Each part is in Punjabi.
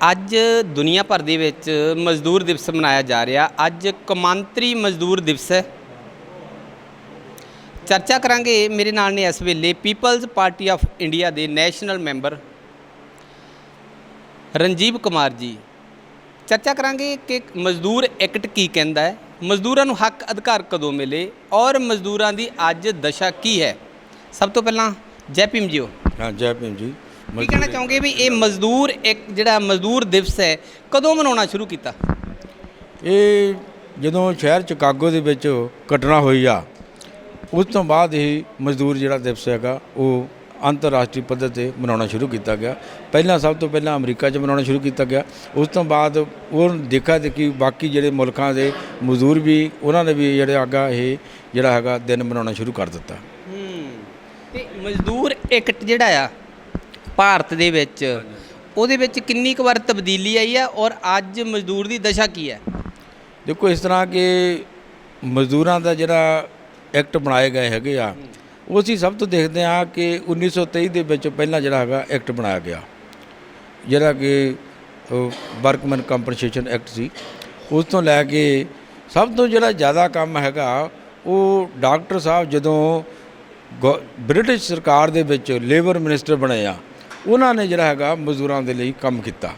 ਅੱਜ ਦੁਨੀਆ ਭਰ ਦੇ ਵਿੱਚ ਮਜ਼ਦੂਰ ਦਿਵਸ ਮਨਾਇਆ ਜਾ ਰਿਹਾ। ਅੱਜ ਕੌਮਾਂਤਰੀ ਮਜ਼ਦੂਰ ਦਿਵਸ ਹੈ। ਚਰਚਾ ਕਰਾਂਗੇ ਮੇਰੇ ਨਾਲ ਨੇ ਇਸ ਵੇਲੇ ਪੀਪਲਜ਼ ਪਾਰਟੀ ਆਫ ਇੰਡੀਆ ਦੇ ਨੈਸ਼ਨਲ ਮੈਂਬਰ ਰਣਜੀਵ ਕੁਮਾਰ ਜੀ। ਚਰਚਾ ਕਰਾਂਗੇ ਕਿ ਮਜ਼ਦੂਰ ਐਕਟ ਕੀ ਕਹਿੰਦਾ ਹੈ। ਮਜ਼ਦੂਰਾਂ ਨੂੰ ਹੱਕ ਅਧਿਕਾਰ ਕਦੋਂ ਮਿਲੇ ਔਰ ਮਜ਼ਦੂਰਾਂ ਦੀ ਅੱਜ ਦਸ਼ਾ ਕੀ ਹੈ। ਸਭ ਤੋਂ ਪਹਿਲਾਂ ਜੈ ਭੀਮ ਜੀਓ। ਹਾਂ, ਜੈ ਭੀਮ ਜੀ। ਕੀ ਕਹਿਣਾ ਚਾਹੋਗੇ ਵੀ ਇਹ ਮਜ਼ਦੂਰ ਇੱਕ ਜਿਹੜਾ ਮਜ਼ਦੂਰ ਦਿਵਸ ਹੈ ਕਦੋਂ ਮਨਾਉਣਾ ਸ਼ੁਰੂ ਕੀਤਾ? ਇਹ ਜਦੋਂ ਸ਼ਹਿਰ ਚਿਕਾਗੋ ਦੇ ਵਿੱਚ ਘਟਨਾ ਹੋਈ ਆ ਉਸ ਤੋਂ ਬਾਅਦ ਹੀ ਮਜ਼ਦੂਰ ਜਿਹੜਾ ਦਿਵਸ ਹੈਗਾ ਉਹ ਅੰਤਰਰਾਸ਼ਟਰੀ ਪੱਧਰ ਤੇ ਮਨਾਉਣਾ ਸ਼ੁਰੂ ਕੀਤਾ ਗਿਆ। ਪਹਿਲਾਂ ਸਭ ਤੋਂ ਪਹਿਲਾਂ ਅਮਰੀਕਾ 'ਚ ਮਨਾਉਣਾ ਸ਼ੁਰੂ ਕੀਤਾ ਗਿਆ। ਉਸ ਤੋਂ ਬਾਅਦ ਉਹ ਦੇਖਾ ਦੇਖੀ ਬਾਕੀ ਜਿਹੜੇ ਮੁਲਕਾਂ ਦੇ ਮਜ਼ਦੂਰ ਵੀ ਉਹਨਾਂ ਨੇ ਵੀ ਜਿਹੜੇ ਆਗਾ ਇਹ ਜਿਹੜਾ ਹੈਗਾ ਦਿਨ ਮਨਾਉਣਾ ਸ਼ੁਰੂ ਕਰ ਦਿੱਤਾ। ਹੂੰ। ਤੇ ਮਜ਼ਦੂਰ ਐਕਟ ਜਿਹੜਾ ਆ ਭਾਰਤ ਦੇ ਵਿੱਚ, ਉਹਦੇ ਵਿੱਚ ਕਿੰਨੀ ਕੁ ਵਾਰ ਤਬਦੀਲੀ ਆਈ ਆ ਔਰ ਅੱਜ ਮਜ਼ਦੂਰ ਦੀ ਦਸ਼ਾ ਕੀ ਹੈ? ਦੇਖੋ, ਇਸ ਤਰ੍ਹਾਂ ਕਿ ਮਜ਼ਦੂਰਾਂ ਦਾ ਜਿਹੜਾ ਐਕਟ ਬਣਾਏ ਗਏ ਹੈਗੇ ਆ, ਉਹ ਅਸੀਂ ਸਭ ਤੋਂ ਦੇਖਦੇ ਆ ਕਿ 1923 ਦੇ ਵਿੱਚ ਪਹਿਲਾਂ ਜਿਹੜਾ ਹੈਗਾ ਐਕਟ ਬਣਾਇਆ ਗਿਆ। ਜਿਹੜਾ ਕਿ ਵਰਕਮੈਨ ਕੰਪਨਸੇਸ਼ਨ ਐਕਟ ਸੀ। ਉਸ ਤੋਂ ਲੈ ਕੇ ਸਭ ਤੋਂ ਜਿਹੜਾ ਜ਼ਿਆਦਾ ਕੰਮ ਹੈਗਾ, ਉਹ ਡਾਕਟਰ ਸਾਹਿਬ ਜਦੋਂ ਗੋ- ਬ੍ਰਿਟਿਸ਼ ਸਰਕਾਰ ਦੇ ਵਿੱਚ ਲੇਬਰ ਮਿਨਿਸਟਰ ਬਣੇ ਆ ਉਹਨਾਂ ਨੇ ਜਿਹੜਾ ਹੈਗਾ ਮਜ਼ਦੂਰਾਂ ਦੇ ਲਈ ਕੰਮ ਕੀਤਾ।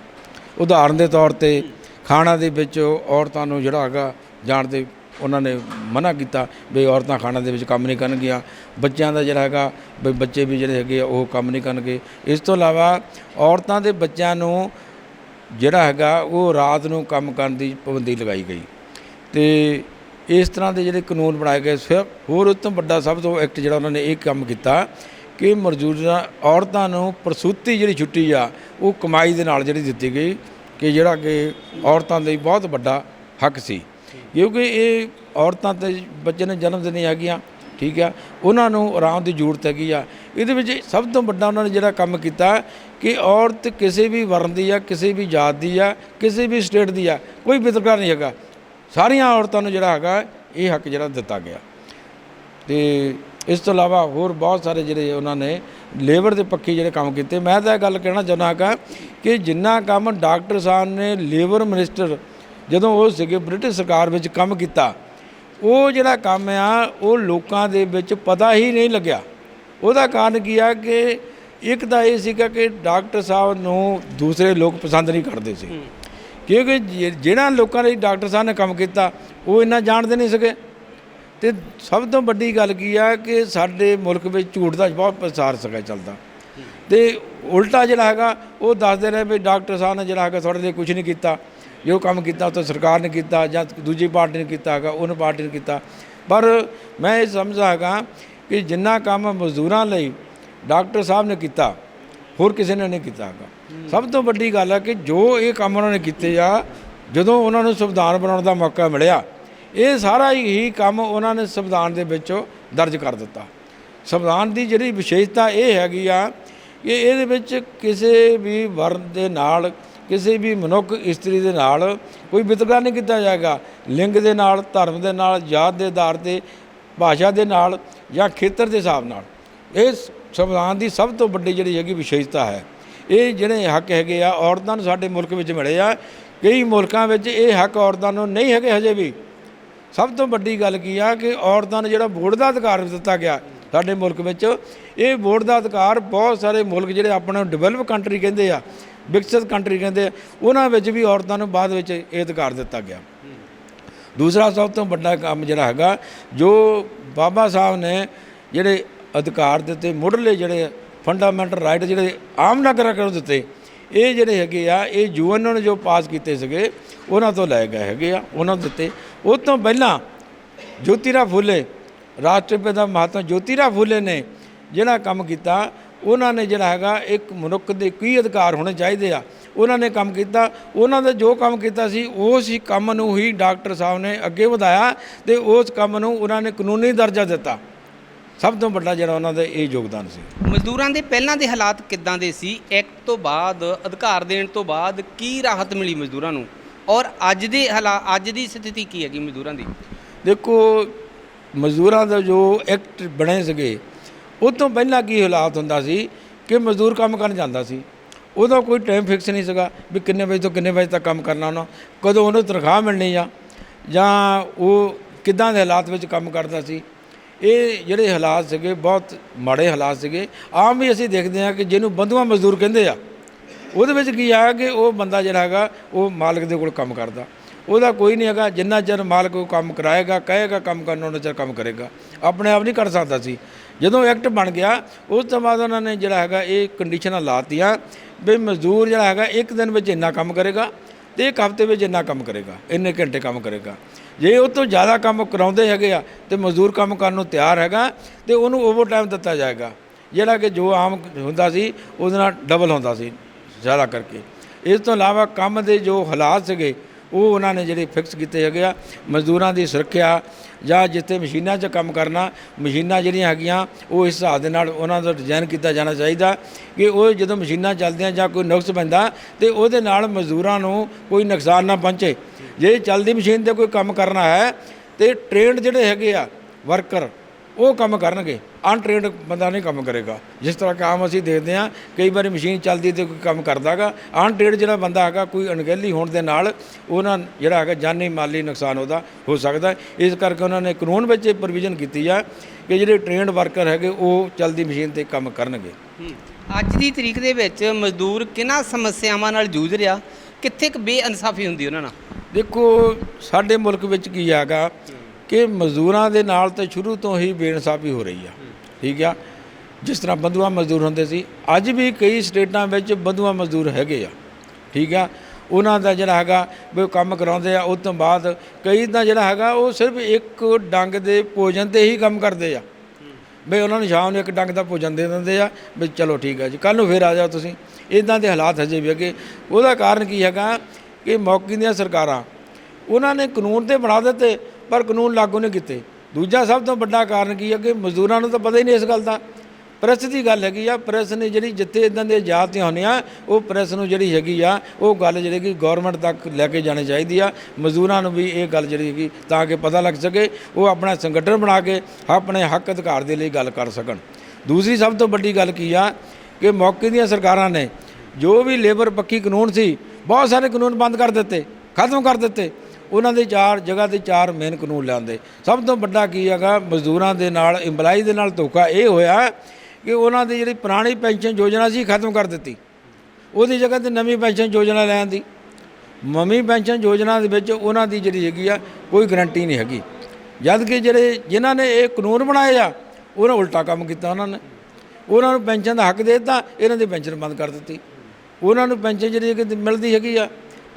ਉਦਾਹਰਨ ਦੇ ਤੌਰ ਤੇ ਖਾਣਾ ਦੇ ਵਿੱਚ ਔਰਤਾਂ ਨੂੰ ਜਿਹੜਾ ਹੈਗਾ ਜਾਣ ਦੇ ਉਹਨਾਂ ਨੇ ਮਨਾ ਕੀਤਾ ਵੀ ਔਰਤਾਂ ਖਾਣਾ ਦੇ ਵਿੱਚ ਕੰਮ ਨਹੀਂ ਕਰਨਗੀਆਂ। ਬੱਚਿਆਂ ਦਾ ਜਿਹੜਾ ਹੈਗਾ ਵੀ ਬੱਚੇ ਵੀ ਜਿਹੜੇ ਹੈਗੇ ਆ ਉਹ ਕੰਮ ਨਹੀਂ ਕਰਨਗੇ। ਇਸ ਤੋਂ ਇਲਾਵਾ ਔਰਤਾਂ ਦੇ ਬੱਚਿਆਂ ਨੂੰ ਜਿਹੜਾ ਹੈਗਾ ਉਹ ਰਾਤ ਨੂੰ ਕੰਮ ਕਰਨ ਦੀ ਪਾਬੰਦੀ ਲਗਾਈ ਗਈ। ਤੇ ਇਸ ਤਰ੍ਹਾਂ ਦੇ ਜਿਹੜੇ ਕਾਨੂੰਨ ਬਣਾਏ ਗਏ, ਸਿਰਫ ਹੋਰ ਉਸ ਤੋਂ ਵੱਡਾ ਸਭ ਤੋਂ ਐਕਟ ਜਿਹੜਾ ਉਹਨਾਂ ਨੇ ਇਹ ਕੰਮ ਕੀਤਾ ਕਿ ਮਰਜ਼ੂਦਾ ਔਰਤਾਂ ਨੂੰ ਪ੍ਰਸੂਤੀ ਜਿਹੜੀ ਛੁੱਟੀ ਆ, ਉਹ ਕਮਾਈ ਦੇ ਨਾਲ ਜਿਹੜੀ ਦਿੱਤੀ ਗਈ ਕਿ ਜਿਹੜਾ ਕਿ ਔਰਤਾਂ ਲਈ ਬਹੁਤ ਵੱਡਾ ਹੱਕ ਸੀ। ਕਿਉਂਕਿ ਇਹ ਔਰਤਾਂ ਤੇ ਬੱਚੇ ਨੇ ਜਨਮ ਦਿਨ ਹੈਗੀਆਂ, ਠੀਕ ਆ, ਉਹਨਾਂ ਨੂੰ ਆਰਾਮ ਦੀ ਜ਼ਰੂਰਤ ਹੈਗੀ ਆ। ਇਹਦੇ ਵਿੱਚ ਸਭ ਤੋਂ ਵੱਡਾ ਉਹਨਾਂ ਨੇ ਜਿਹੜਾ ਕੰਮ ਕੀਤਾ ਕਿ ਔਰਤ ਕਿਸੇ ਵੀ ਵਰਨ ਦੀ ਆ, ਕਿਸੇ ਵੀ ਜਾਤ ਦੀ ਆ, ਕਿਸੇ ਵੀ ਸਟੇਟ ਦੀ ਆ, ਕੋਈ ਵਿਤਕਰਾ ਨਹੀਂ ਹੈਗਾ। ਸਾਰੀਆਂ ਔਰਤਾਂ ਨੂੰ ਜਿਹੜਾ ਹੈਗਾ, ਇਹ ਹੱਕ ਜਿਹੜਾ ਦਿੱਤਾ ਗਿਆ। ਤੇ ਇਸ ਤੋਂ ਇਲਾਵਾ ਹੋਰ ਬਹੁਤ ਸਾਰੇ ਜਿਹੜੇ ਉਹਨਾਂ ਨੇ ਲੇਬਰ ਦੇ ਪੱਖੀ ਜਿਹੜੇ ਕੰਮ ਕੀਤੇ। ਮੈਂ ਤਾਂ ਇਹ ਗੱਲ ਕਹਿਣਾ ਚਾਹੁੰਦਾ ਹਾਂ ਕਿ ਜਿੰਨਾ ਕੰਮ ਡਾਕਟਰ ਸਾਹਿਬ ਨੇ ਲੇਬਰ ਮਿਨਿਸਟਰ ਜਦੋਂ ਉਹ ਸੀਗੇ ਬ੍ਰਿਟਿਸ਼ ਸਰਕਾਰ ਵਿੱਚ ਕੰਮ ਕੀਤਾ ਉਹ ਜਿਹੜਾ ਕੰਮ ਆ ਉਹ ਲੋਕਾਂ ਦੇ ਵਿੱਚ ਪਤਾ ਹੀ ਨਹੀਂ ਲੱਗਿਆ। ਉਹਦਾ ਕਾਰਨ ਕੀ ਆ ਕਿ ਇੱਕ ਤਾਂ ਇਹ ਸੀਗਾ ਕਿ ਡਾਕਟਰ ਸਾਹਿਬ ਨੂੰ ਦੂਸਰੇ ਲੋਕ ਪਸੰਦ ਨਹੀਂ ਕਰਦੇ ਸੀ। ਕਿਉਂਕਿ ਜਿ- ਜਿਹਨਾਂ ਲੋਕਾਂ ਲਈ ਡਾਕਟਰ ਸਾਹਿਬ ਨੇ ਕੰਮ ਕੀਤਾ ਉਹ ਇੰਨਾ ਜਾਣਦੇ ਨਹੀਂ ਸਕੇ ਤੇ ਸਭ ਤੋਂ ਵੱਡੀ ਗੱਲ ਕੀ ਆ ਕਿ ਸਾਡੇ ਮੁਲਕ ਵਿੱਚ ਝੂਠ ਦਾ ਬਹੁਤ ਪ੍ਰਸਾਰ ਸਗਾ ਚੱਲਦਾ। ਤੇ ਉਲਟਾ ਜਿਹੜਾ ਹੈਗਾ, ਉਹ ਦੱਸਦੇ ਨੇ ਵੀ ਡਾਕਟਰ ਸਾਹਿਬ ਨੇ ਜਿਹੜਾ ਹੈਗਾ ਤੁਹਾਡੇ ਲਈ ਕੁਝ ਨਹੀਂ ਕੀਤਾ। ਜੋ ਕੰਮ ਕੀਤਾ, ਉਹ ਤਾਂ ਸਰਕਾਰ ਨੇ ਕੀਤਾ ਜਾਂ ਦੂਜੀ ਪਾਰਟੀ ਨੇ ਕੀਤਾ ਹੈਗਾ, ਉਹਨੇ ਪਾਰਟੀ ਨੇ ਕੀਤਾ। ਪਰ ਮੈਂ ਇਹ ਸਮਝਦਾ ਹੈਗਾ ਕਿ ਜਿੰਨਾ ਕੰਮ ਮਜ਼ਦੂਰਾਂ ਲਈ ਡਾਕਟਰ ਸਾਹਿਬ ਨੇ ਕੀਤਾ, ਹੋਰ ਕਿਸੇ ਨੇ ਨਹੀਂ ਕੀਤਾ ਹੈਗਾ। ਸਭ ਤੋਂ ਵੱਡੀ ਗੱਲ ਹੈ ਕਿ ਜੋ ਇਹ ਕੰਮ ਉਹਨਾਂ ਨੇ ਕੀਤੇ ਆ, ਜਦੋਂ ਉਹਨਾਂ ਨੂੰ ਸੰਵਿਧਾਨ ਬਣਾਉਣ ਦਾ ਮੌਕਾ ਮਿਲਿਆ ਇਹ ਸਾਰਾ ਹੀ ਕੰਮ ਉਹਨਾਂ ਨੇ ਸੰਵਿਧਾਨ ਦੇ ਵਿੱਚ ਦਰਜ ਕਰ ਦਿੱਤਾ। ਸੰਵਿਧਾਨ ਦੀ ਜਿਹੜੀ ਵਿਸ਼ੇਸ਼ਤਾ ਇਹ ਹੈਗੀ ਆ ਕਿ ਇਹਦੇ ਵਿੱਚ ਕਿਸੇ ਵੀ ਵਰਗ ਦੇ ਨਾਲ, ਕਿਸੇ ਵੀ ਮਨੁੱਖ ਇਸਤਰੀ ਦੇ ਨਾਲ ਕੋਈ ਵਿਤਕਰਾ ਨਹੀਂ ਕੀਤਾ ਜਾਏਗਾ। ਲਿੰਗ ਦੇ ਨਾਲ, ਧਰਮ ਦੇ ਨਾਲ, ਜਾਤ ਦੇ ਆਧਾਰ ਤੇ, ਭਾਸ਼ਾ ਦੇ ਨਾਲ ਜਾਂ ਖੇਤਰ ਦੇ ਹਿਸਾਬ ਨਾਲ। ਇਹ ਸੰਵਿਧਾਨ ਦੀ ਸਭ ਤੋਂ ਵੱਡੀ ਜਿਹੜੀ ਹੈਗੀ ਵਿਸ਼ੇਸ਼ਤਾ ਹੈ। ਇਹ ਜਿਹੜੇ ਹੱਕ ਹੈਗੇ ਆ, ਔਰਤਾਂ ਨੂੰ ਸਾਡੇ ਮੁਲਕ ਵਿੱਚ ਮਿਲੇ ਆ। ਕਈ ਮੁਲਕਾਂ ਵਿੱਚ ਇਹ ਹੱਕ ਔਰਤਾਂ ਨੂੰ ਨਹੀਂ ਹੈਗੇ ਹਜੇ ਵੀ। ਸਭ ਤੋਂ ਵੱਡੀ ਗੱਲ ਕੀ ਆ ਕਿ ਔਰਤਾਂ ਨੂੰ ਜਿਹੜਾ ਵੋਟ ਦਾ ਅਧਿਕਾਰ ਦਿੱਤਾ ਗਿਆ ਸਾਡੇ ਮੁਲਕ ਵਿੱਚ, ਇਹ ਵੋਟ ਦਾ ਅਧਿਕਾਰ ਬਹੁਤ ਸਾਰੇ ਮੁਲਕ ਜਿਹੜੇ ਆਪਣੇ ਡਿਵੈਲਪ ਕੰਟਰੀ ਕਹਿੰਦੇ ਆ, ਵਿਕਸਿਤ ਕੰਟਰੀ ਕਹਿੰਦੇ ਆ, ਉਹਨਾਂ ਵਿੱਚ ਵੀ ਔਰਤਾਂ ਨੂੰ ਬਾਅਦ ਵਿੱਚ ਇਹ ਅਧਿਕਾਰ ਦਿੱਤਾ ਗਿਆ। ਦੂਸਰਾ ਸਭ ਤੋਂ ਵੱਡਾ ਕੰਮ ਜਿਹੜਾ ਹੈਗਾ, ਜੋ ਬਾਬਾ ਸਾਹਿਬ ਨੇ ਜਿਹੜੇ ਅਧਿਕਾਰ ਦਿੱਤੇ, ਮੁੱਢਲੇ ਜਿਹੜੇ ਫੰਡਾਮੈਂਟਲ ਰਾਈਟ ਜਿਹੜੇ ਆਮ ਨਾਗਰਿਕਾਂ ਨੂੰ ਦਿੱਤੇ ਇਹ ਜਿਹੜੇ ਹੈਗੇ ਆ, ਇਹ ਯੂਐਨ ਨੇ ਜੋ ਪਾਸ ਕੀਤੇ ਸੀਗੇ, ਉਹਨਾਂ ਤੋਂ ਲੈ ਗਏ ਹੈਗੇ ਆ, ਉਹਨਾਂ ਨੂੰ ਦਿੱਤੇ ਉਹ ਤੋਂ ਪਹਿਲਾਂ ਜੋਤੀਰਾ ਫੂਲੇ, ਰਾਸ਼ਟਰਪਿਤਾ ਮਹਾਤਮਾ ਜੋਤੀਰਾ ਫੂਲੇ ਨੇ ਜਿਹੜਾ ਕੰਮ ਕੀਤਾ, ਉਹਨਾਂ ਨੇ ਜਿਹੜਾ ਹੈਗਾ, ਇੱਕ ਮਨੁੱਖ ਦੇ ਕੀ ਅਧਿਕਾਰ ਹੋਣੇ ਚਾਹੀਦੇ ਆ, ਉਹਨਾਂ ਨੇ ਕੰਮ ਕੀਤਾ। ਉਹਨਾਂ ਦਾ ਜੋ ਕੰਮ ਕੀਤਾ ਸੀ, ਉਸ ਹੀ ਕੰਮ ਨੂੰ ਹੀ ਡਾਕਟਰ ਸਾਹਿਬ ਨੇ ਅੱਗੇ ਵਧਾਇਆ ਤੇ ਉਸ ਕੰਮ ਨੂੰ ਉਹਨਾਂ ਨੇ ਕਾਨੂੰਨੀ ਦਰਜਾ ਦਿੱਤਾ। ਸਭ ਤੋਂ ਵੱਡਾ ਜਿਹੜਾ ਉਹਨਾਂ ਦਾ ਇਹ ਯੋਗਦਾਨ ਸੀ। ਮਜ਼ਦੂਰਾਂ ਦੇ ਪਹਿਲਾਂ ਦੇ ਹਾਲਾਤ ਕਿੱਦਾਂ ਦੇ ਸੀ? ਐਕਟ ਤੋਂ ਬਾਅਦ ਅਧਿਕਾਰ ਦੇਣ ਤੋਂ ਬਾਅਦ ਕੀ ਰਾਹਤ ਮਿਲੀ ਮਜ਼ਦੂਰਾਂ ਨੂੰ? ਔਰ ਅੱਜ ਦੇ ਹਾਲਾ ਅੱਜ ਦੀ ਸਥਿਤੀ ਕੀ ਹੈਗੀ ਮਜ਼ਦੂਰਾਂ ਦੀ? ਦੇਖੋ ਮਜ਼ਦੂਰਾਂ ਦਾ ਜੋ ਐਕਟ ਬਣੇ ਸੀਗੇ ਉਹ ਤੋਂ ਪਹਿਲਾਂ ਕੀ ਹਾਲਾਤ ਹੁੰਦਾ ਸੀ ਕਿ ਮਜ਼ਦੂਰ ਕੰਮ ਕਰਨ ਜਾਂਦਾ ਸੀ। ਉਹਦਾ ਕੋਈ ਟਾਈਮ ਫਿਕਸ ਨਹੀਂ ਸੀਗਾ ਵੀ ਕਿੰਨੇ ਵਜੇ ਤੋਂ ਕਿੰਨੇ ਵਜੇ ਤੱਕ ਕੰਮ ਕਰਨਾ ਉਹਨਾਂ ਕਦੋਂ ਉਹਨੂੰ ਤਨਖਾਹ ਮਿਲਣੀ ਆ ਜਾਂ ਉਹ ਕਿੱਦਾਂ ਦੇ ਹਾਲਾਤ ਵਿੱਚ ਕੰਮ ਕਰਦਾ ਸੀ। ਇਹ ਜਿਹੜੇ ਹਾਲਾਤ ਸੀਗੇ, ਬਹੁਤ ਮਾੜੇ ਹਾਲਾਤ ਸੀਗੇ। ਆਮ ਵੀ ਅਸੀਂ ਦੇਖਦੇ ਹਾਂ ਕਿ ਜਿਹਨੂੰ ਬੰਧੂਆ ਮਜ਼ਦੂਰ ਕਹਿੰਦੇ ਆ, ਉਹਦੇ ਵਿੱਚ ਕੀ ਆ ਕਿ ਉਹ ਬੰਦਾ ਜਿਹੜਾ ਹੈਗਾ, ਉਹ ਮਾਲਕ ਦੇ ਕੋਲ ਕੰਮ ਕਰਦਾ। ਉਹਦਾ ਕੋਈ ਨਹੀਂ ਹੈਗਾ, ਜਿੰਨਾ ਚਿਰ ਮਾਲਕ ਉਹ ਕੰਮ ਕਰਾਏਗਾ, ਕਹੇਗਾ ਕੰਮ ਕਰਨ, ਉਹਨਾਂ ਚਿਰ ਕੰਮ ਕਰੇਗਾ। ਆਪਣੇ ਆਪ ਨਹੀਂ ਕਰ ਸਕਦਾ ਸੀ। ਜਦੋਂ ਐਕਟ ਬਣ ਗਿਆ, ਉਸ ਤੋਂ ਬਾਅਦ ਉਹਨਾਂ ਨੇ ਜਿਹੜਾ ਹੈਗਾ, ਇਹ ਕੰਡੀਸ਼ਨਾਂ ਲਾਤੀਆਂ ਵੀ ਮਜ਼ਦੂਰ ਜਿਹੜਾ ਹੈਗਾ, ਇੱਕ ਦਿਨ ਵਿੱਚ ਇੰਨਾ ਕੰਮ ਕਰੇਗਾ ਤੇ ਇੱਕ ਹਫ਼ਤੇ ਵਿੱਚ ਇੰਨਾ ਕੰਮ ਕਰੇਗਾ, ਇੰਨੇ ਘੰਟੇ ਕੰਮ ਕਰੇਗਾ। ਜੇ ਉਹ ਤੋਂ ਜ਼ਿਆਦਾ ਕੰਮ ਕਰਾਉਂਦੇ ਹੈਗੇ ਆ ਤੇ ਮਜ਼ਦੂਰ ਕੰਮ ਕਰਨ ਨੂੰ ਤਿਆਰ ਹੈਗਾ ਤੇ ਉਹਨੂੰ ਓਵਰਟਾਈਮ ਦਿੱਤਾ ਜਾਏਗਾ। ਜਿਹੜਾ ਕਿ ਜੋ ਆਮ ਹੁੰਦਾ ਸੀ, ਉਹਦੇ ਨਾਲ ਡਬਲ ਹੁੰਦਾ ਸੀ ਜ਼ਿਆਦਾ ਕਰਕੇ। ਇਸ ਤੋਂ ਇਲਾਵਾ ਕੰਮ ਦੇ ਜੋ ਹਾਲਾਤ ਸੀਗੇ ਉਹ ਉਹਨਾਂ ਨੇ ਜਿਹੜੇ ਫਿਕਸ ਕੀਤੇ ਹੈਗੇ ਆ, ਮਜ਼ਦੂਰਾਂ ਦੀ ਸੁਰੱਖਿਆ ਜਾਂ ਜਿੱਥੇ ਮਸ਼ੀਨਾਂ 'ਚ ਕੰਮ ਕਰਨਾ, ਮਸ਼ੀਨਾਂ ਜਿਹੜੀਆਂ ਹੈਗੀਆਂ, ਉਹ ਇਸ ਹਿਸਾਬ ਦੇ ਨਾਲ ਉਹਨਾਂ ਦਾ ਡਿਜ਼ਾਈਨ ਕੀਤਾ ਜਾਣਾ ਚਾਹੀਦਾ ਕਿ ਉਹ ਜਦੋਂ ਮਸ਼ੀਨਾਂ ਚੱਲਦੀਆਂ ਜਾਂ ਕੋਈ ਨੁਕਸ ਪੈਂਦਾ ਤੇ ਉਹਦੇ ਨਾਲ ਮਜ਼ਦੂਰਾਂ ਨੂੰ ਕੋਈ ਨੁਕਸਾਨ ਨਾ ਪਹੁੰਚੇ। ਜੇ ਚੱਲਦੀ ਮਸ਼ੀਨ ਤੇ ਕੋਈ ਕੰਮ ਕਰਨਾ ਹੈ ਤੇ ਟ੍ਰੇਨਡ ਜਿਹੜੇ ਹੈਗੇ ਆ ਵਰਕਰ ਉਹ ਕੰਮ ਕਰਨਗੇ। ਅਨਟ੍ਰੇਨਡ ਬੰਦਾ ਨਹੀਂ ਕੰਮ ਕਰੇਗਾ। ਜਿਸ ਤਰ੍ਹਾਂ ਕਿ ਆਮ ਅਸੀਂ ਦੇਖਦੇ ਹਾਂ ਕਈ ਵਾਰੀ ਮਸ਼ੀਨ ਚੱਲਦੀ ਤੇ ਕੋਈ ਕੰਮ ਕਰਦਾਗਾ। ਅਨਟ੍ਰੇਨਡ ਜਿਹੜਾ ਬੰਦਾ ਹੈਗਾ ਕੋਈ ਅਣਗਹਿਲੀ ਹੋਣ ਦੇ ਨਾਲ ਉਹਨਾਂ ਜਿਹੜਾ ਹੈਗਾ ਜਾਨੀ ਮਾਲੀ ਨੁਕਸਾਨ ਉਹਦਾ ਹੋ ਸਕਦਾ। ਇਸ ਕਰਕੇ ਉਹਨਾਂ ਨੇ ਕਾਨੂੰਨ ਵਿੱਚ ਇਹ ਪ੍ਰੋਵੀਜ਼ਨ ਕੀਤੀ ਆ ਕਿ ਜਿਹੜੇ ਟ੍ਰੇਨਡ ਵਰਕਰ ਹੈਗੇ ਉਹ ਚੱਲਦੀ ਮਸ਼ੀਨ ਤੇ ਕੰਮ ਕਰਨਗੇ। ਅੱਜ ਦੀ ਤਰੀਕ ਦੇ ਵਿੱਚ ਮਜ਼ਦੂਰ ਕਿਹਨਾਂ ਸਮੱਸਿਆਵਾਂ ਨਾਲ ਜੂਝ ਰਿਹਾ? ਕਿੱਥੇ ਕੁ ਬੇਇਨਸਾਫੀ ਹੁੰਦੀ ਉਹਨਾਂ ਨਾਲ? ਦੇਖੋ ਸਾਡੇ ਮੁਲਕ ਵਿੱਚ ਕੀ ਹੈਗਾ ਕਿ ਮਜ਼ਦੂਰਾਂ ਦੇ ਨਾਲ ਤਾਂ ਸ਼ੁਰੂ ਤੋਂ ਹੀ ਬੇਇਨਸਾਫੀ ਹੋ ਰਹੀ ਆ। ਠੀਕ ਆ? ਜਿਸ ਤਰ੍ਹਾਂ ਬੰਧੂਆ ਮਜ਼ਦੂਰ ਹੁੰਦੇ ਸੀ, ਅੱਜ ਵੀ ਕਈ ਸਟੇਟਾਂ ਵਿੱਚ ਬੰਧੂਆ ਮਜ਼ਦੂਰ ਹੈਗੇ ਆ। ਠੀਕ ਆ? ਉਹਨਾਂ ਦਾ ਜਿਹੜਾ ਹੈਗਾ ਵੀ ਉਹ ਕੰਮ ਕਰਾਉਂਦੇ ਆ, ਉਸ ਤੋਂ ਬਾਅਦ ਕਈ ਤਾਂ ਜਿਹੜਾ ਹੈਗਾ ਉਹ ਸਿਰਫ ਇੱਕ ਡੰਗ ਦੇ ਭੋਜਨ ਤੇ ਹੀ ਕੰਮ ਕਰਦੇ ਆ। ਵੀ ਉਹਨਾਂ ਨੂੰ ਸ਼ਾਮ ਨੂੰ ਇੱਕ ਡੰਗ ਦਾ ਭੋਜਨ ਦੇ ਦਿੰਦੇ ਆ, ਵੀ ਚਲੋ ਠੀਕ ਆ ਜੀ ਕੱਲ ਨੂੰ ਫੇਰ ਆ ਜਾਓ ਤੁਸੀਂ। ਇਦਾਂ ਦੇ ਹਾਲਾਤ ਹਜੇ ਵੀ ਅੱਗੇ। ਉਹਦਾ ਕਾਰਨ ਕੀ ਹੈਗਾ ਕਿ ਮੌਕੇ ਦੀਆਂ ਸਰਕਾਰਾਂ, ਉਹਨਾਂ ਨੇ ਕਾਨੂੰਨ ਤੇ ਬਣਾ ਦਿੱਤੇ। ਪਰ ਕਾਨੂੰਨ ਲਾਗੂ ਨਹੀਂ ਕੀਤੇ। ਦੂਜਾ ਸਭ ਤੋਂ ਵੱਡਾ ਕਾਰਨ ਕੀ ਹੈ ਕਿ ਮਜ਼ਦੂਰਾਂ ਨੂੰ ਤਾਂ ਪਤਾ ਹੀ ਨਹੀਂ ਇਸ ਗੱਲ ਦਾ। ਪ੍ਰੈਸ ਦੀ ਗੱਲ ਹੈਗੀ ਆ, ਪ੍ਰੈਸ ਨੇ ਜਿਹੜੀ ਜਿੱਥੇ ਇਦਾਂ ਦੇ ਜਾਤੀਆਂ ਹੁੰਦੀਆਂ, ਉਹ ਪ੍ਰੈਸ ਨੂੰ ਜਿਹੜੀ ਹੈਗੀ ਆ, ਉਹ ਗੱਲ ਜਿਹੜੀ ਕਿ ਗਵਰਨਮੈਂਟ ਤੱਕ ਲੈ ਕੇ ਜਾਣੀ ਚਾਹੀਦੀ ਆ। ਮਜ਼ਦੂਰਾਂ ਨੂੰ ਵੀ ਇਹ ਗੱਲ ਜਿਹੜੀ ਹੈਗੀ ਤਾਂ ਕਿ ਪਤਾ ਲੱਗ ਸਕੇ, ਉਹ ਆਪਣਾ ਸੰਗਠਨ ਬਣਾ ਕੇ ਆਪਣੇ ਹੱਕ ਅਧਿਕਾਰ ਦੇ ਲਈ ਗੱਲ ਕਰ ਸਕਣ। ਦੂਸਰੀ ਸਭ ਤੋਂ ਵੱਡੀ ਗੱਲ ਕੀ ਆ ਕਿ ਮੌਕੇ ਦੀਆਂ ਸਰਕਾਰਾਂ ਨੇ ਜੋ ਵੀ ਲੇਬਰ ਪੱਖੀ ਕਾਨੂੰਨ ਸੀ, ਬਹੁਤ ਸਾਰੇ ਕਾਨੂੰਨ ਬੰਦ ਕਰ ਦਿੱਤੇ, ਖਤਮ ਕਰ ਦਿੱਤੇ। ਉਹਨਾਂ ਦੇ ਚਾਰ ਜਗ੍ਹਾ ਤੇ ਚਾਰ ਮੇਨ ਕਾਨੂੰਨ ਲਿਆਂਦੇ। ਸਭ ਤੋਂ ਵੱਡਾ ਕੀ ਹੈਗਾ, ਮਜ਼ਦੂਰਾਂ ਦੇ ਨਾਲ ਇੰਪਲਾਈ ਦੇ ਨਾਲ ਧੋਖਾ ਇਹ ਹੋਇਆ ਕਿ ਉਹਨਾਂ ਦੀ ਜਿਹੜੀ ਪੁਰਾਣੀ ਪੈਨਸ਼ਨ ਯੋਜਨਾ ਸੀ, ਖਤਮ ਕਰ ਦਿੱਤੀ। ਉਹਦੀ ਜਗ੍ਹਾ ਤੇ ਨਵੀਂ ਪੈਨਸ਼ਨ ਯੋਜਨਾ ਲੈਣ ਦੀ ਨਵੀਂ ਪੈਨਸ਼ਨ ਯੋਜਨਾ ਦੇ ਵਿੱਚ ਉਹਨਾਂ ਦੀ ਜਿਹੜੀ ਹੈਗੀ ਆ, ਕੋਈ ਗਰੰਟੀ ਨਹੀਂ ਹੈਗੀ। ਜਦ ਕਿ ਜਿਹੜੇ, ਜਿਨ੍ਹਾਂ ਨੇ ਇਹ ਕਾਨੂੰਨ ਬਣਾਏ ਆ, ਉਹਨਾਂ ਉਲਟਾ ਕੰਮ ਕੀਤਾ ਉਹਨਾਂ ਨੇ। ਉਹਨਾਂ ਨੂੰ ਪੈਨਸ਼ਨ ਦਾ ਹੱਕ ਦੇ ਦਿੱਤਾ, ਇਹਨਾਂ ਦੀ ਪੈਨਸ਼ਨ ਬੰਦ ਕਰ ਦਿੱਤੀ। ਉਹਨਾਂ ਨੂੰ ਪੈਨਸ਼ਨ ਜਿਹੜੀ ਕਿ ਮਿਲਦੀ ਹੈਗੀ ਆ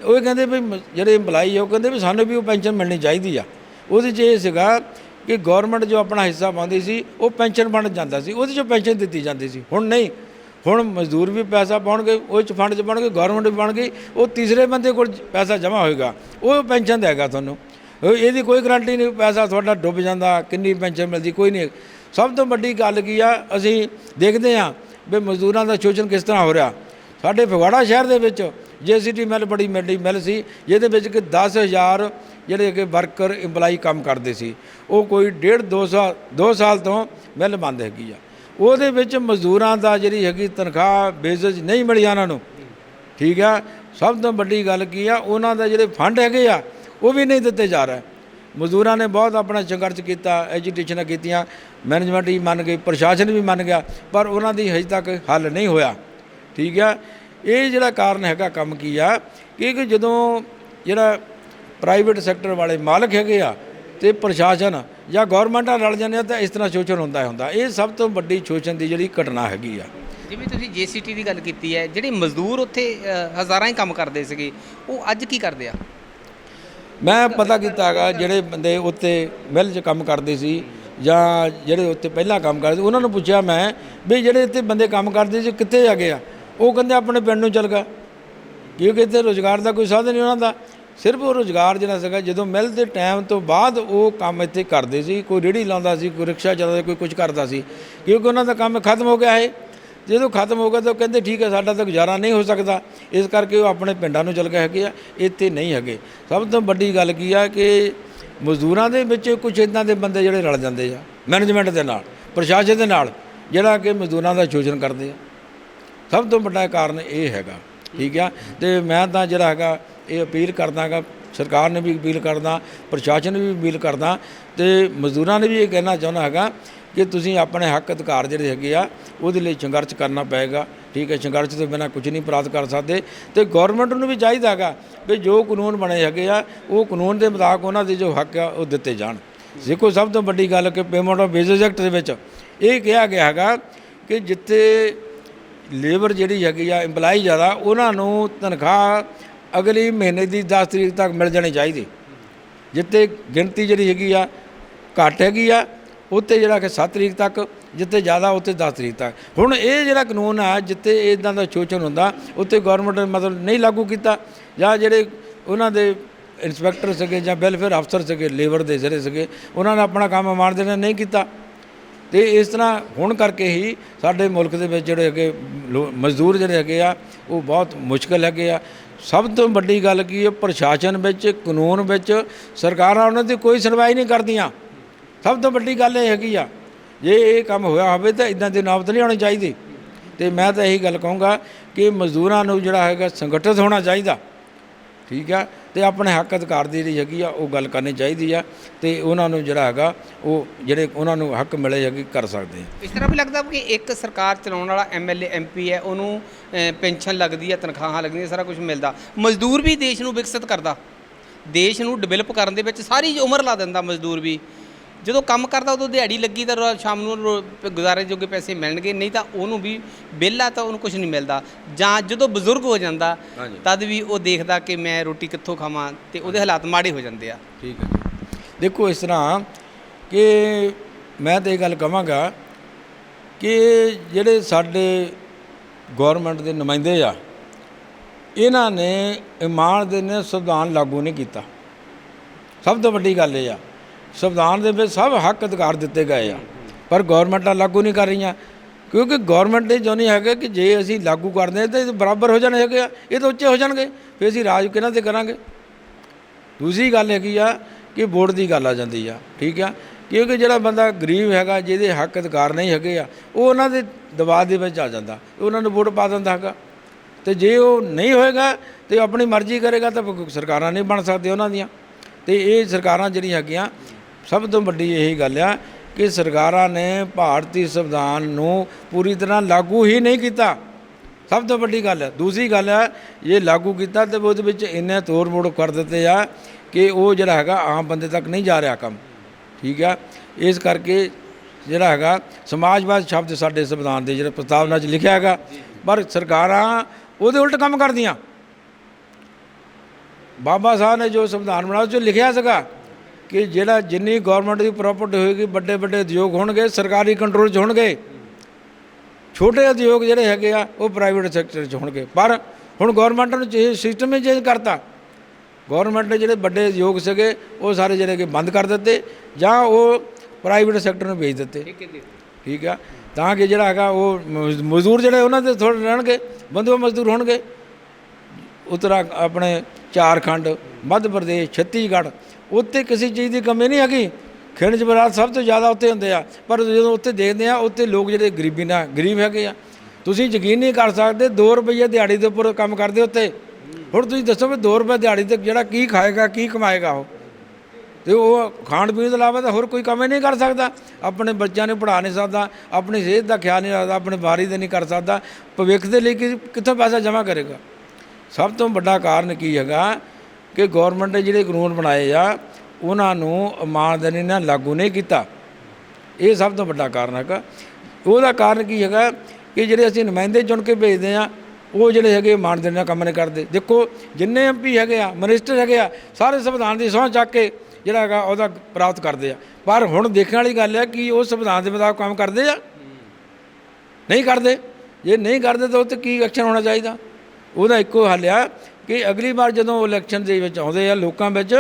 ਉਹ ਕਹਿੰਦੇ ਵੀ ਮ- ਜਿਹੜੇ EMPLOYEE ਆ, ਉਹ ਕਹਿੰਦੇ ਵੀ ਸਾਨੂੰ ਵੀ ਉਹ ਪੈਨਸ਼ਨ ਮਿਲਣੀ ਚਾਹੀਦੀ ਆ। ਉਹਦੇ 'ਚ ਇਹ ਸੀਗਾ ਕਿ ਗਵਰਨਮੈਂਟ ਜੋ ਆਪਣਾ ਹਿੱਸਾ ਪਾਉਂਦੀ ਸੀ, ਉਹ ਪੈਨਸ਼ਨ ਬਣ ਜਾਂਦਾ ਸੀ, ਉਹਦੇ 'ਚੋਂ ਪੈਨਸ਼ਨ ਦਿੱਤੀ ਜਾਂਦੀ ਸੀ। ਹੁਣ ਨਹੀਂ, ਹੁਣ ਮਜ਼ਦੂਰ ਵੀ ਪੈਸਾ ਪਾਉਣਗੇ, ਉਹ 'ਚ ਫੰਡ 'ਚ ਪਾਉਣਗੇ ਗਵਰਨਮੈਂਟ ਵੀ ਬਣ ਗਈ ਉਹ ਤੀਸਰੇ ਬੰਦੇ ਕੋਲ ਪੈਸਾ ਜਮ੍ਹਾਂ ਹੋਏਗਾ, ਉਹ ਪੈਨਸ਼ਨ ਦੇਗਾ ਤੁਹਾਨੂੰ। ਇਹਦੀ ਕੋਈ ਗਰੰਟੀ ਨਹੀਂ, ਪੈਸਾ ਤੁਹਾਡਾ ਡੁੱਬ ਜਾਂਦਾ, ਕਿੰਨੀ ਪੈਨਸ਼ਨ ਮਿਲਦੀ, ਕੋਈ ਨਹੀਂ। ਸਭ ਤੋਂ ਵੱਡੀ ਗੱਲ ਕੀ ਆ, ਅਸੀਂ ਦੇਖਦੇ ਹਾਂ ਵੀ ਮਜ਼ਦੂਰਾਂ ਦਾ ਸ਼ੋਸ਼ਣ ਕਿਸ ਤਰ੍ਹਾਂ ਹੋ ਰਿਹਾ। ਸਾਡੇ ਫਗਵਾੜਾ ਸ਼ਹਿਰ ਦੇ ਵਿੱਚ ਜੇਸੀਟੀ ਮਿਲ, ਬੜੀ ਵੱਡੀ ਮਿਲ ਸੀ। ਜਿਹਦੇ ਵਿੱਚ ਕਿ 10000 ਜਿਹੜੇ ਕਿ ਵਰਕਰ, EMPLOYEE ਕੰਮ ਕਰਦੇ ਸੀ। ਉਹ ਕੋਈ ਡੇਢ, ਦੋ ਸਾਲ ਦੋ ਸਾਲ ਤੋਂ ਮਿਲ ਬੰਦ ਹੈਗੀ ਆ। ਉਹਦੇ ਵਿੱਚ ਮਜ਼ਦੂਰਾਂ ਦਾ ਜਿਹੜੀ ਹੈਗੀ ਤਨਖਾਹ ਬੇਸਿਸ ਨਹੀਂ ਮਿਲੀ ਉਹਨਾਂ ਨੂੰ। ਠੀਕ ਆ? ਸਭ ਤੋਂ ਵੱਡੀ ਗੱਲ ਕੀ ਆ? ਉਹਨਾਂ ਦਾ ਜਿਹੜੇ ਫੰਡ ਹੈਗੇ ਆ, ਉਹ ਵੀ ਨਹੀਂ ਦਿੱਤੇ ਜਾ ਰਹੇ। ਮਜ਼ਦੂਰਾਂ ਨੇ ਬਹੁਤ ਆਪਣਾ ਸੰਘਰਸ਼ ਕੀਤਾ ਐਜੀਟੇਸ਼ਨਾਂ ਕੀਤੀਆਂ। ਮੈਨੇਜਮੈਂਟ ਵੀ ਮੰਨ ਗਈ ਪ੍ਰਸ਼ਾਸਨ ਵੀ ਮੰਨ ਗਿਆ, ਪਰ ਉਹਨਾਂ ਦੀ ਹਜੇ ਤੱਕ ਹੱਲ ਨਹੀਂ ਹੋਇਆ। ਠੀਕ ਆ? ਇਹ ਜਿਹੜਾ ਕਾਰਨ ਹੈਗਾ ਕੰਮ ਕੀ ਆ ਕਿ ਜਦੋਂ ਜਿਹੜਾ ਪ੍ਰਾਈਵੇਟ ਸੈਕਟਰ ਵਾਲੇ ਮਾਲਕ ਹੈਗੇ ਆ ਤੇ ਪ੍ਰਸ਼ਾਸਨ ਜਾਂ ਗਵਰਨਮੈਂਟਾਂ ਰਲ ਜਾਂਦੇ ਆ ਤਾਂ ਇਸ ਤਰ੍ਹਾਂ ਸ਼ੋਸ਼ਣ ਹੁੰਦਾ ਹੁੰਦਾ। ਇਹ ਸਭ ਤੋਂ ਵੱਡੀ ਸ਼ੋਸ਼ਣ ਦੀ ਜਿਹੜੀ ਘਟਨਾ ਹੈਗੀ ਆ। ਜਿਵੇਂ ਤੁਸੀਂ ਜੀਸੀਟੀ ਦੀ ਗੱਲ ਕੀਤੀ ਹੈ ਜਿਹੜੇ ਮਜ਼ਦੂਰ ਉੱਥੇ ਹਜ਼ਾਰਾਂ ਹੀ ਕੰਮ ਕਰਦੇ ਸੀਗੇ ਉਹ ਅੱਜ ਕੀ ਕਰਦੇ ਆ? ਮੈਂ ਪਤਾ ਕੀਤਾ ਹੈਗਾ ਜਿਹੜੇ ਬੰਦੇ ਉੱਤੇ ਮਿਲ 'ਚ ਕੰਮ ਕਰਦੇ ਸੀ ਜਾਂ ਜਿਹੜੇ ਉੱਤੇ ਪਹਿਲਾਂ ਕੰਮ ਕਰਦੇ ਉਹਨਾਂ ਨੂੰ ਪੁੱਛਿਆ ਮੈਂ ਵੀ ਜਿਹੜੇ ਇੱਥੇ ਬੰਦੇ ਕੰਮ ਕਰਦੇ ਸੀ ਕਿੱਥੇ ਆ ਗਏ ਆ? ਉਹ ਕਹਿੰਦੇ ਆਪਣੇ ਪਿੰਡ ਨੂੰ ਚਲ ਗਿਆ। ਕਿਉਂਕਿ ਇੱਥੇ ਰੋਜ਼ਗਾਰ ਦਾ ਕੋਈ ਸਾਧਨ ਨਹੀਂ ਉਹਨਾਂ ਦਾ। ਸਿਰਫ ਉਹ ਰੋਜ਼ਗਾਰ ਜਿਹੜਾ ਸੀਗਾ, ਜਦੋਂ ਮਿਲ ਦੇ ਟਾਈਮ ਤੋਂ ਬਾਅਦ ਉਹ ਕੰਮ ਇੱਥੇ ਕਰਦੇ ਸੀ। ਕੋਈ ਰੇੜੀ ਲਾਉਂਦਾ ਸੀ, ਕੋਈ ਰਿਕਸ਼ਾ ਚਲਾਉਂਦਾ ਕੋਈ ਕੁਝ ਕਰਦਾ ਸੀ। ਕਿਉਂਕਿ ਉਹਨਾਂ ਦਾ ਕੰਮ ਖਤਮ ਹੋ ਗਿਆ ਹੈ ਜਦੋਂ ਖਤਮ ਹੋ ਗਿਆ ਤਾਂ ਉਹ ਕਹਿੰਦੇ, ਠੀਕ ਹੈ, ਸਾਡਾ ਤਾਂ ਗੁਜ਼ਾਰਾ ਨਹੀਂ ਹੋ ਸਕਦਾ। ਇਸ ਕਰਕੇ ਉਹ ਆਪਣੇ ਪਿੰਡਾਂ ਨੂੰ ਚਲ ਗਏ ਹੈਗੇ ਆ। ਇੱਥੇ ਨਹੀਂ ਹੈਗੇ। ਸਭ ਤੋਂ ਵੱਡੀ ਗੱਲ ਕੀ ਆ ਕਿ ਮਜ਼ਦੂਰਾਂ ਦੇ ਵਿੱਚ ਕੁਝ ਇਦਾਂ ਦੇ ਬੰਦੇ ਜਿਹੜੇ ਰਲ ਜਾਂਦੇ ਆ ਮੈਨੇਜਮੈਂਟ ਦੇ ਨਾਲ, ਪ੍ਰਸ਼ਾਸਨ ਦੇ ਨਾਲ, ਜਿਹੜਾ ਕਿ ਮਜ਼ਦੂਰਾਂ ਦਾ ਸ਼ੋਸ਼ਣ ਕਰਦੇ ਆ। ਸਭ ਤੋਂ ਵੱਡਾ ਕਾਰਨ ਇਹ ਹੈਗਾ, ਠੀਕ ਆ? ਤੇ ਮੈਂ ਤਾਂ ਜਿਹੜਾ ਹੈਗਾ, ਇਹ ਅਪੀਲ ਕਰਦਾਗਾ ਸਰਕਾਰ ਨੇ ਵੀ ਅਪੀਲ ਕਰਦਾ, ਪ੍ਰਸ਼ਾਸਨ ਨੇ ਵੀ ਅਪੀਲ ਕਰਦਾ, ਤੇ ਮਜ਼ਦੂਰਾਂ ਨੇ ਵੀ ਇਹ ਕਹਿਣਾ ਚਾਹੁੰਦਾ ਹੈਗਾ ਕਿ ਤੁਸੀਂ ਆਪਣੇ ਹੱਕ ਅਧਿਕਾਰ ਜਿਹੜੇ ਹੈਗੇ ਆ, ਉਹਦੇ ਲਈ ਸੰਘਰਸ਼ ਕਰਨਾ ਪਏਗਾ, ਠੀਕ ਹੈ ਸੰਘਰਸ਼ ਤੋਂ ਬਿਨਾਂ ਕੁਝ ਨਹੀਂ ਪ੍ਰਾਪਤ ਕਰ ਸਕਦੇ। ਤੇ ਗਵਰਨਮੈਂਟ ਨੂੰ ਵੀ ਚਾਹੀਦਾ ਹੈਗਾ ਵੀ ਜੋ ਕਾਨੂੰਨ ਬਣੇ ਹੈਗੇ ਆ, ਉਹ ਕਾਨੂੰਨ ਦੇ ਮੁਤਾਬਕ ਉਹਨਾਂ ਦੇ ਜੋ ਹੱਕ ਆ, ਉਹ ਦਿੱਤੇ ਜਾਣ। ਦੇਖੋ, ਸਭ ਤੋਂ ਵੱਡੀ ਗੱਲ ਕਿ ਪੇਮੈਂਟ ਆਫ ਵੇਜਸ ਐਕਟ ਦੇ ਵਿੱਚ ਇਹ ਕਿਹਾ ਗਿਆ ਹੈਗਾ ਕਿ ਜਿੱਥੇ ਲੇਬਰ ਜਿਹੜੀ ਹੈਗੀ ਆ EMPLOYE ਜ਼ਿਆਦਾ, ਉਹਨਾਂ ਨੂੰ ਤਨਖਾਹ ਅਗਲੀ ਮਹੀਨੇ ਦੀ 10 ਤਰੀਕ ਤੱਕ ਮਿਲ ਜਾਣੀ ਚਾਹੀਦੀ। ਜਿੱਥੇ ਗਿਣਤੀ ਜਿਹੜੀ ਹੈਗੀ ਆ, ਘੱਟ ਹੈਗੀ ਆ, ਉੱਥੇ ਜਿਹੜਾ ਕਿ 7 ਤਰੀਕ ਤੱਕ, ਜਿੱਥੇ ਜ਼ਿਆਦਾ ਉੱਥੇ 10 ਤਰੀਕ ਤੱਕ। ਹੁਣ ਇਹ ਜਿਹੜਾ ਕਾਨੂੰਨ ਆ, ਜਿੱਥੇ ਇਦਾਂ ਦਾ ਸ਼ੋਸ਼ਣ ਹੁੰਦਾ, ਉੱਥੇ ਗਵਰਨਮੈਂਟ ਨੇ ਮਤਲਬ ਨਹੀਂ ਲਾਗੂ ਕੀਤਾ, ਜਾਂ ਜਿਹੜੇ ਉਹਨਾਂ ਦੇ ਇੰਸਪੈਕਟਰ ਸੀਗੇ ਜਾਂ ਵੈਲਫੇਅਰ ਅਫਸਰ ਸੀਗੇ ਲੇਬਰ ਦੇ ਜਿਹੜੇ ਸੀਗੇ, ਉਹਨਾਂ ਨੇ ਆਪਣਾ ਕੰਮ ਇਮਾਨਦਾਰੀ ਨਾਲ ਨਹੀਂ ਕੀਤਾ। ਤੇ ਇਸ ਤਰ੍ਹਾਂ ਹੋਣ ਕਰਕੇ ਹੀ ਸਾਡੇ ਮੁਲਕ ਦੇ ਵਿੱਚ ਜਿਹੜੇ ਹੈਗੇ ਲੋ- ਮਜ਼ਦੂਰ ਜਿਹੜੇ ਹੈਗੇ ਆ, ਉਹ ਬਹੁਤ ਮੁਸ਼ਕਲ ਹੈਗੇ ਆ। ਸਭ ਤੋਂ ਵੱਡੀ ਗੱਲ ਕੀ ਹੈ ਪ੍ਰਸ਼ਾਸਨ ਵਿੱਚ, ਕਾਨੂੰਨ ਵਿੱਚ ਸਰਕਾਰਾਂ ਉਹਨਾਂ ਦੀ ਕੋਈ ਸੁਣਵਾਈ ਨਹੀਂ ਕਰਦੀਆਂ। ਸਭ ਤੋਂ ਵੱਡੀ ਗੱਲ ਇਹ ਹੈਗੀ ਆ, ਜੇ ਇਹ ਕੰਮ ਹੋਇਆ ਹੋਵੇ ਤਾਂ ਇਦਾਂ ਦੀ ਨੌਬਤ ਨਹੀਂ ਆਉਣੀ ਚਾਹੀਦੀ। ਤੇ ਮੈਂ ਤਾਂ ਇਹੀ ਗੱਲ ਕਹੂੰਗਾ ਕਿ ਮਜ਼ਦੂਰਾਂ ਨੂੰ ਜਿਹੜਾ ਹੈਗਾ ਸੰਗਠਿਤ ਹੋਣਾ ਚਾਹੀਦਾ। ਠੀਕ ਆ? ਤੇ ਆਪਣੇ ਹੱਕ ਅਧਿਕਾਰ ਦੀ ਜਿਹੜੀ ਹੈਗੀ ਆ, ਉਹ ਗੱਲ ਕਰਨੀ ਚਾਹੀਦੀ ਆ ਤੇ ਉਹਨਾਂ ਨੂੰ ਜਿਹੜਾ ਹੈਗਾ, ਉਹ ਜਿਹੜੇ ਉਹਨਾਂ ਨੂੰ ਹੱਕ ਮਿਲੇ ਹੈਗੇ ਕਰ ਸਕਦੇ ਆ। ਇਸ ਤਰ੍ਹਾਂ ਵੀ ਲੱਗਦਾ ਕਿ ਇੱਕ ਸਰਕਾਰ ਚਲਾਉਣ ਵਾਲਾ ਐਮਐਲਏ ਐਮਪੀ ਹੈ, ਉਹਨੂੰ ਪੈਨਸ਼ਨ ਲੱਗਦੀ ਹੈ ਤਨਖਾਹਾਂ ਲੱਗਦੀਆਂ, ਸਾਰਾ ਕੁਝ ਮਿਲਦਾ। ਮਜ਼ਦੂਰ ਵੀ ਦੇਸ਼ ਨੂੰ ਵਿਕਸਿਤ ਕਰਦਾ। ਦੇਸ਼ ਨੂੰ ਡਿਵੈਲਪ ਕਰਨ ਦੇ ਵਿੱਚ ਸਾਰੀ ਉਮਰ ਲਾ ਦਿੰਦਾ ਮਜ਼ਦੂਰ ਵੀ। ਜਦੋਂ ਕੰਮ ਕਰਦਾ ਉਦੋਂ ਦਿਹਾੜੀ ਲੱਗੀ ਤਾਂ ਸ਼ਾਮ ਨੂੰ ਗੁਜ਼ਾਰੇ ਜੋਗੇ ਪੈਸੇ ਮਿਲਣਗੇ ਨਹੀਂ ਤਾਂ ਉਹਨੂੰ ਵੀ ਵਿਹਲਾ ਤਾਂ ਉਹਨੂੰ ਕੁਝ ਨਹੀਂ ਮਿਲਦਾ। ਜਾਂ ਜਦੋਂ ਬਜ਼ੁਰਗ ਹੋ ਜਾਂਦਾ। ਤਦ ਵੀ ਉਹ ਦੇਖਦਾ ਕਿ ਮੈਂ ਰੋਟੀ ਕਿੱਥੋਂ ਖਾਵਾਂ ਤੇ ਉਹਦੇ ਹਾਲਾਤ ਮਾੜੇ ਹੋ ਜਾਂਦੇ ਆ। ਠੀਕ ਹੈ ਦੇਖੋ ਇਸ ਤਰ੍ਹਾਂ ਕਿ ਮੈਂ ਤਾਂ ਇਹ ਗੱਲ ਕਹਾਂਗਾ ਕਿ ਜਿਹੜੇ ਸਾਡੇ ਗਵਰਨਮੈਂਟ ਦੇ ਨੁਮਾਇੰਦੇ ਆ ਇਹਨਾਂ ਨੇ ਇਮਾਨ ਦੇ ਨੇ ਸੰਵਿਧਾਨ ਲਾਗੂ ਨਹੀਂ ਕੀਤਾ। ਸਭ ਤੋਂ ਵੱਡੀ ਗੱਲ ਇਹ ਆ ਸੰਵਿਧਾਨ ਦੇ ਵਿੱਚ ਸਭ ਹੱਕ ਅਧਿਕਾਰ ਦਿੱਤੇ ਗਏ ਆ। ਪਰ ਗਵਰਨਮੈਂਟਾਂ ਲਾਗੂ ਨਹੀਂ ਕਰ ਰਹੀਆਂ। ਕਿਉਂਕਿ ਗਵਰਨਮੈਂਟ ਦੇ ਜੋ ਨਹੀਂ ਹੈਗੇ ਕਿ ਜੇ ਅਸੀਂ ਲਾਗੂ ਕਰਦੇ ਹਾਂ ਤਾਂ ਇਹ ਬਰਾਬਰ ਹੋ ਜਾਣੇ ਹੈਗੇ ਆ। ਇਹ ਤਾਂ ਉੱਚੇ ਹੋ ਜਾਣਗੇ, ਫਿਰ ਅਸੀਂ ਰਾਜ ਕਿਹਨਾਂ ਤੇ ਕਰਾਂਗੇ? ਦੂਸਰੀ ਗੱਲ ਹੈਗੀ ਆ ਕਿ ਵੋਟ ਦੀ ਗੱਲ ਆ ਜਾਂਦੀ ਆ, ਠੀਕ ਆ? ਕਿਉਂਕਿ ਜਿਹੜਾ ਬੰਦਾ ਗਰੀਬ ਹੈਗਾ, ਜਿਹਦੇ ਹੱਕ ਅਧਿਕਾਰ ਨਹੀਂ ਹੈਗੇ ਆ, ਉਹ ਉਹਨਾਂ ਦੇ ਦਬਾਅ ਦੇ ਵਿੱਚ ਆ ਜਾਂਦਾ। ਉਹਨਾਂ ਨੂੰ ਵੋਟ ਪਾ ਦਿੰਦਾ ਹੈਗਾ। ਤੇ ਜੇ ਉਹ ਨਹੀਂ ਹੋਏਗਾ ਤੇ ਆਪਣੀ ਮਰਜ਼ੀ ਕਰੇਗਾ ਤਾਂ ਸਰਕਾਰਾਂ ਨਹੀਂ ਬਣ ਸਕਦੀਆਂ ਉਹਨਾਂ ਦੀਆਂ। ਤੇ ਇਹ ਸਰਕਾਰਾਂ ਜਿਹੜੀਆਂ ਹੈਗੀਆਂ ਸਭ ਤੋਂ ਵੱਡੀ ਇਹੀ ਗੱਲ ਆ ਕਿ ਸਰਕਾਰਾਂ ਨੇ ਭਾਰਤੀ ਸੰਵਿਧਾਨ ਨੂੰ ਪੂਰੀ ਤਰ੍ਹਾਂ ਲਾਗੂ ਹੀ ਨਹੀਂ ਕੀਤਾ। ਸਭ ਤੋਂ ਵੱਡੀ ਗੱਲ ਹੈ ਦੂਸਰੀ ਗੱਲ ਹੈ ਇਹ ਲਾਗੂ ਕੀਤਾ ਤੇ ਉਹਦੇ ਵਿੱਚ ਇੰਨੇ ਤੋੜ ਮੋੜ ਕਰ ਦਿੱਤੇ ਆ ਕਿ ਉਹ ਜਿਹੜਾ ਹੈਗਾ ਆਮ ਬੰਦੇ ਤੱਕ ਨਹੀਂ ਜਾ ਰਿਹਾ ਕੰਮ। ਠੀਕ ਆ? ਇਸ ਕਰਕੇ ਜਿਹੜਾ ਹੈਗਾ ਸਮਾਜਵਾਦ ਸ਼ਬਦ ਸਾਡੇ ਸੰਵਿਧਾਨ ਦੇ ਜਿਹੜੇ ਪ੍ਰਸਤਾਵਨਾ 'ਚ ਲਿਖਿਆ ਹੈਗਾ, ਪਰ ਸਰਕਾਰਾਂ ਉਹਦੇ ਉਲਟ ਕੰਮ ਕਰਦੀਆਂ। ਬਾਬਾ ਸਾਹਿਬ ਨੇ ਜੋ ਸੰਵਿਧਾਨ ਬਣਾਇਆ, ਉਹ ਲਿਖਿਆ ਸੀਗਾ। ਕਿ ਜਿਹੜਾ ਜਿੰਨੀ ਗਵਰਨਮੈਂਟ ਦੀ ਪ੍ਰਾਪਰਟੀ ਹੋਏਗੀ ਵੱਡੇ ਵੱਡੇ ਉਦਯੋਗ ਹੋਣਗੇ ਸਰਕਾਰੀ ਕੰਟਰੋਲ 'ਚ ਹੋਣਗੇ। ਛੋਟੇ ਉਦਯੋਗ ਜਿਹੜੇ ਹੈਗੇ ਆ ਉਹ ਪ੍ਰਾਈਵੇਟ ਸੈਕਟਰ 'ਚ ਹੋਣਗੇ। ਪਰ ਹੁਣ ਗਵਰਨਮੈਂਟ ਨੇ ਇਹ ਸਿਸਟਮ ਹੀ ਚੇਂਜ ਕਰਤਾ। ਗਵਰਨਮੈਂਟ ਨੇ ਜਿਹੜੇ ਵੱਡੇ ਉਦਯੋਗ ਸੀਗੇ ਉਹ ਸਾਰੇ ਜਿਹੜੇ ਕਿ ਬੰਦ ਕਰ ਦਿੱਤੇ ਜਾਂ ਉਹ ਪ੍ਰਾਈਵੇਟ ਸੈਕਟਰ ਨੂੰ ਵੇਚ ਦਿੱਤੇ। ਠੀਕ ਆ? ਤਾਂ ਕਿ ਜਿਹੜਾ ਹੈਗਾ ਉਹ ਮਜ਼- ਮਜ਼ਦੂਰ ਜਿਹੜੇ ਉਹਨਾਂ ਦੇ ਥੋੜ੍ਹੇ ਰਹਿਣਗੇ ਬੰਦੂਆ ਮਜ਼ਦੂਰ ਹੋਣਗੇ। ਉਤਰਾ ਆਪਣੇ ਝਾਰਖੰਡ ਮੱਧ ਪ੍ਰਦੇਸ਼ ਛੱਤੀਸਗੜ੍ਹ ਉੱਥੇ ਕਿਸੇ ਚੀਜ਼ ਦੀ ਕਮੀ ਨਹੀਂ ਹੈਗੀ। ਖਿੰਡ ਬਰਾਤ ਸਭ ਤੋਂ ਜ਼ਿਆਦਾ ਉੱਥੇ ਹੁੰਦੇ ਆ। ਪਰ ਜਦੋਂ ਉੱਥੇ ਦੇਖਦੇ ਆ ਉੱਥੇ ਲੋਕ ਜਿਹੜੇ ਗਰੀਬੀ ਨਾਲ ਗਰੀਬ ਹੈਗੇ ਆ। ਤੁਸੀਂ ਯਕੀਨ ਨਹੀਂ ਕਰ ਸਕਦੇ 2 ਰੁਪਏ ਦਿਹਾੜੀ ਦੇ ਉੱਪਰ ਕੰਮ ਕਰਦੇ ਉੱਥੇ ਹੁਣ ਤੁਸੀਂ ਦੱਸੋ ਵੀ 2 ਰੁਪਏ ਦਿਹਾੜੀ ਤੇ ਜਿਹੜਾ ਕੀ ਖਾਏਗਾ, ਕੀ ਕਮਾਏਗਾ ਉਹ? ਤੇ ਉਹ ਖਾਣ ਪੀਣ ਤੋਂ ਇਲਾਵਾ ਤਾਂ ਹੋਰ ਕੋਈ ਕੰਮ ਨਹੀਂ ਕਰ ਸਕਦਾ। ਆਪਣੇ ਬੱਚਿਆਂ ਨੂੰ ਪੜ੍ਹਾ ਨਹੀਂ ਸਕਦਾ, ਆਪਣੀ ਸਿਹਤ ਦਾ ਖਿਆਲ ਨਹੀਂ ਰੱਖਦਾ, ਆਪਣੇ ਬਾਰੀ ਦੇ ਨਹੀਂ ਕਰ ਸਕਦਾ। ਭਵਿੱਖ ਦੇ ਲਈ ਕਿ- ਕਿੱਥੋਂ ਪੈਸਾ ਜਮ੍ਹਾਂ ਕਰੇਗਾ? ਸਭ ਤੋਂ ਵੱਡਾ ਕਾਰਨ ਕੀ ਹੈਗਾ? ਕਿ ਗਵਰਨਮੈਂਟ ਨੇ ਜਿਹੜੇ ਕਾਨੂੰਨ ਬਣਾਏ ਆ, ਉਹਨਾਂ ਨੂੰ ਇਮਾਨਦਾਰੀ ਨਾਲ ਲਾਗੂ ਨਹੀਂ ਕੀਤਾ। ਇਹ ਸਭ ਤੋਂ ਵੱਡਾ ਕਾਰਨ ਹੈਗਾ। ਉਹਦਾ ਕਾਰਨ ਕੀ ਹੈਗਾ ਕਿ ਜਿਹੜੇ ਅਸੀਂ ਨੁਮਾਇੰਦੇ ਚੁਣ ਕੇ ਭੇਜਦੇ ਆ, ਉਹ ਜਿਹੜੇ ਹੈਗੇ ਇਮਾਨਦਾਰੀ ਨਾਲ ਕੰਮ ਨਹੀਂ ਕਰਦੇ। ਦੇਖੋ, ਜਿੰਨੇ ਐਮਪੀ ਹੈਗੇ ਆ ਮਿਨਿਸਟਰ ਹੈਗੇ ਆ, ਸਾਰੇ ਸੰਵਿਧਾਨ ਦੀ ਸਹੁੰ ਚੱਕ ਕੇ ਜਿਹੜਾ ਹੈਗਾ ਉਹਦਾ ਪ੍ਰਾਪਤ ਕਰਦੇ ਆ। ਪਰ ਹੁਣ ਦੇਖਣ ਵਾਲੀ ਗੱਲ ਹੈ ਕਿ ਉਹ ਸੰਵਿਧਾਨ ਦੇ ਮੁਤਾਬਕ ਕੰਮ ਕਰਦੇ ਆ? ਨਹੀਂ ਕਰਦੇ। ਜੇ ਨਹੀਂ ਕਰਦੇ ਤਾਂ ਉਹ ਤੇ ਕੀ ਐਕਸ਼ਨ ਹੋਣਾ ਚਾਹੀਦਾ? ਉਹਦਾ ਇੱਕੋ ਹੱਲ ਆ ਕਿ ਅਗਲੀ ਵਾਰ ਜਦੋਂ ਇਲੈਕਸ਼ਨ ਦੇ ਵਿੱਚ ਆਉਂਦੇ ਆ ਲੋਕਾਂ ਵਿੱਚ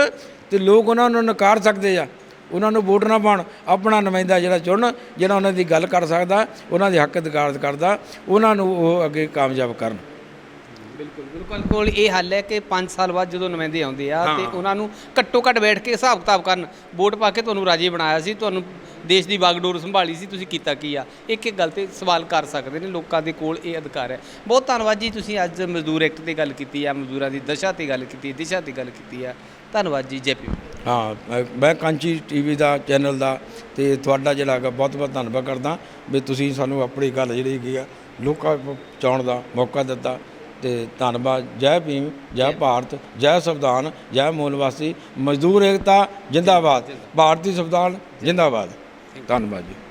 ਤੇ ਲੋਕ ਉਹਨਾਂ ਨੂੰ ਨਕਾਰ ਸਕਦੇ ਆ ਉਹਨਾਂ ਨੂੰ ਵੋਟ ਨਾ ਪਾਉਣ ਆਪਣਾ ਨੁਮਾਇੰਦਾ ਜਿਹੜਾ ਚੁਣਨ ਜਿਹੜਾ ਉਹਨਾਂ ਦੀ ਗੱਲ ਕਰ ਸਕਦਾ ਉਹਨਾਂ ਦੇ ਹੱਕ ਅਧਿਕਾਰ ਕਰਦਾ ਉਹਨਾਂ ਨੂੰ ਉਹ ਅੱਗੇ ਕਾਮਯਾਬ ਕਰਨ। ਬਿਲਕੁਲ ਬਿਲਕੁਲ ਕੋਲ ਇਹ ਹੱਲ ਹੈ ਕਿ 5 ਸਾਲ ਬਾਅਦ ਜਦੋਂ ਨੁਮਾਇੰਦੇ ਆਉਂਦੇ ਆ ਤੇ ਉਹਨਾਂ ਨੂੰ ਘੱਟੋ ਘੱਟ ਬੈਠ ਕੇ ਹਿਸਾਬ ਕਿਤਾਬ ਕਰਨ। ਵੋਟ ਪਾ ਕੇ ਤੁਹਾਨੂੰ ਰਾਜੀ ਬਣਾਇਆ ਸੀ ਤੁਹਾਨੂੰ ਦੇਸ਼ ਦੀ ਬਾਗਡੋਰ ਸੰਭਾਲੀ ਸੀ ਤੁਸੀਂ ਕੀਤਾ ਕੀ ਆ? ਇੱਕ ਇੱਕ ਗੱਲ ਤੇ ਸਵਾਲ ਕਰ ਸਕਦੇ ਨੇ ਲੋਕਾਂ ਦੇ ਕੋਲ ਇਹ ਅਧਿਕਾਰ ਹੈ। ਬਹੁਤ ਧੰਨਵਾਦ ਜੀ ਤੁਸੀਂ ਅੱਜ ਮਜ਼ਦੂਰ ਐਕਟ ਤੇ ਗੱਲ ਕੀਤੀ ਹੈ ਮਜ਼ਦੂਰਾਂ ਦੀ ਦਸ਼ਾ ਤੇ ਗੱਲ ਕੀਤੀ ਦਿਸ਼ਾ ਤੇ ਗੱਲ ਕੀਤੀ ਹੈ ਧੰਨਵਾਦ ਜੀ ਜੈ ਪੀ ਹਾਂ ਮੈਂ- ਕਾਂਚੀ ਟੀਵੀ ਦਾ ਚੈਨਲ ਦਾ ਤੇ ਤੁਹਾਡਾ ਜਿਹੜਾ ਹੈਗਾ ਬਹੁਤ ਬਹੁਤ ਧੰਨਵਾਦ ਕਰਦਾ ਵੀ ਤੁਸੀਂ ਸਾਨੂੰ ਆਪਣੀ ਗੱਲ ਜਿਹੜੀ ਹੈਗੀ ਆ ਲੋਕਾਂ ਪਹੁੰਚਾਉਣ ਦਾ ਮੌਕਾ ਦਿੱਤਾ ਤੇ ਧੰਨਵਾਦ ਜੈ ਭੀਮ ਜੈ ਭਾਰਤ ਜੈ ਸੰਵਿਧਾਨ ਜੈ ਮੂਲਵਾਸੀ ਮਜ਼ਦੂਰ ਏਕਤਾ ਜਿੰਦਾਬਾਦ। ਭਾਰਤੀ ਸੰਵਿਧਾਨ ਜਿੰਦਾਬਾਦ। ਧੰਨਵਾਦ ਜੀ।